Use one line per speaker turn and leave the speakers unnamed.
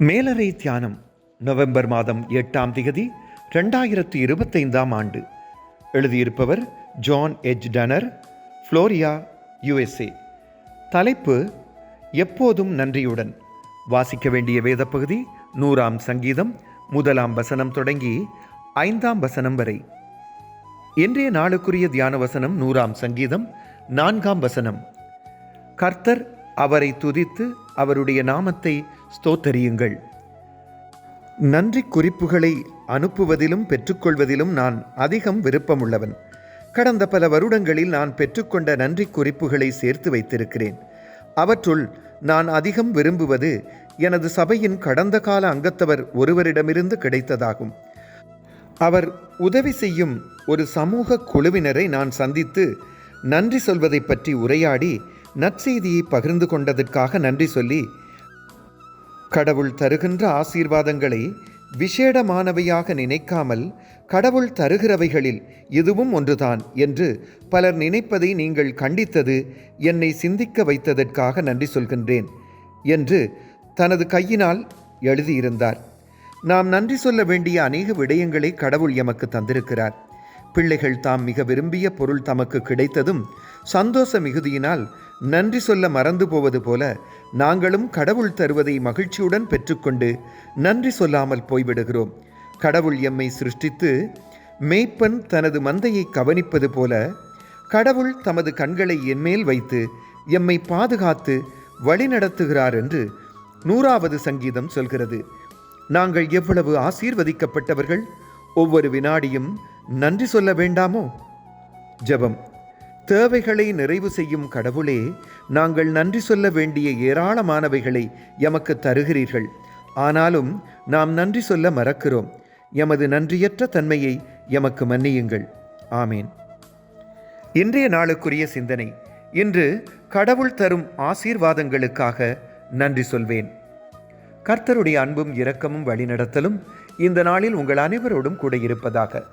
மேலறை தியானம் நவம்பர் மாதம் எட்டாம் திகதி ரெண்டாயிரத்து இருபத்தைந்தாம் ஆண்டு. எழுதியிருப்பவர் ஜான் எஜ் டனர் ஃப்ளோரியா யுஎஸ்ஏ. தலைப்பு எப்போதும் நன்றியுடன். வாசிக்க வேண்டிய வேத பகுதி நூறாம் சங்கீதம் முதலாம் வசனம் தொடங்கி ஐந்தாம் வசனம் வரை. இன்றைய நாளுக்குரிய தியான வசனம் நூறாம் சங்கீதம் நான்காம் வசனம். கர்த்தர் அவரை துதித்து அவருடைய நாமத்தை ஸ்தோத்தரியுங்கள். நன்றி குறிப்புகளை அனுப்புவதிலும் பெற்றுக்கொள்வதிலும் நான் அதிகம் விருப்பமுள்ளவன். கடந்த பல வருடங்களில் நான் பெற்றுக்கொண்ட நன்றி குறிப்புகளை சேர்த்து வைத்திருக்கிறேன். அவற்றுள் நான் அதிகம் விரும்புவது எனது சபையின் கடந்த கால அங்கத்தவர் ஒருவரிடமிருந்து கிடைத்ததாகும். அவர் உதவி செய்யும் ஒரு சமூக குழுவினரை நான் சந்தித்து நன்றி சொல்வதை பற்றி உரையாடி நற்செய்தியை பகிர்ந்து கொண்டதற்காக நன்றி சொல்லி கடவுள் தருகின்ற ஆசீர்வாதங்களை விசேடமானவையாக நினைக்காமல் கடவுள் தருகிறவைகளில் இதுவும் ஒன்றுதான் என்று பலர் நினைப்பதை நீங்கள் கண்டித்தது என்னை சிந்திக்க வைத்ததற்காக நன்றி சொல்கின்றேன் என்று தனது கையினால் எழுதியிருந்தார். நாம் நன்றி சொல்ல வேண்டிய அநேக விடயங்களை கடவுள் எமக்கு தந்திருக்கிறார். பிள்ளைகள் தாம் மிக விரும்பிய பொருள் தமக்கு கிடைத்ததும் சந்தோஷ மிகுதியினால் நன்றி சொல்ல மறந்து போவது போல நாங்களும் கடவுள் தருவதை மகிழ்ச்சியுடன் பெற்றுக்கொண்டு நன்றி சொல்லாமல் போய்விடுகிறோம். கடவுள் எம்மை சிருஷ்டித்து மேய்ப்பன் தனது மந்தையை கவனிப்பது போல கடவுள் தமது கண்களை என்மேல் வைத்து எம்மை பாதுகாத்து வழிநடத்துகிறார் என்று நூறாவது சங்கீதம் சொல்கிறது. நாங்கள் எவ்வளவு ஆசீர்வதிக்கப்பட்டவர்கள் ஒவ்வொரு வினாடியும் நன்றி சொல்ல வேண்டாமோ? ஜெபம். தேவைகளை நிறைவு செய்யும் கடவுளே நாங்கள் நன்றி சொல்ல வேண்டிய ஏராளமானவைகளை எமக்கு தருகிறீர்கள். ஆனாலும் நாம் நன்றி சொல்ல மறக்கிறோம். எமது நன்றியற்ற தன்மையை எமக்கு மன்னியுங்கள். ஆமேன். இன்றைய நாளுக்குரிய சிந்தனை. இன்று கடவுள் தரும் ஆசீர்வாதங்களுக்காக நன்றி சொல்வேன். கர்த்தருடைய அன்பும் இரக்கமும் வழிநடத்தலும் இந்த நாளில் உங்கள் அனைவரோடும் கூட இருப்பதாக.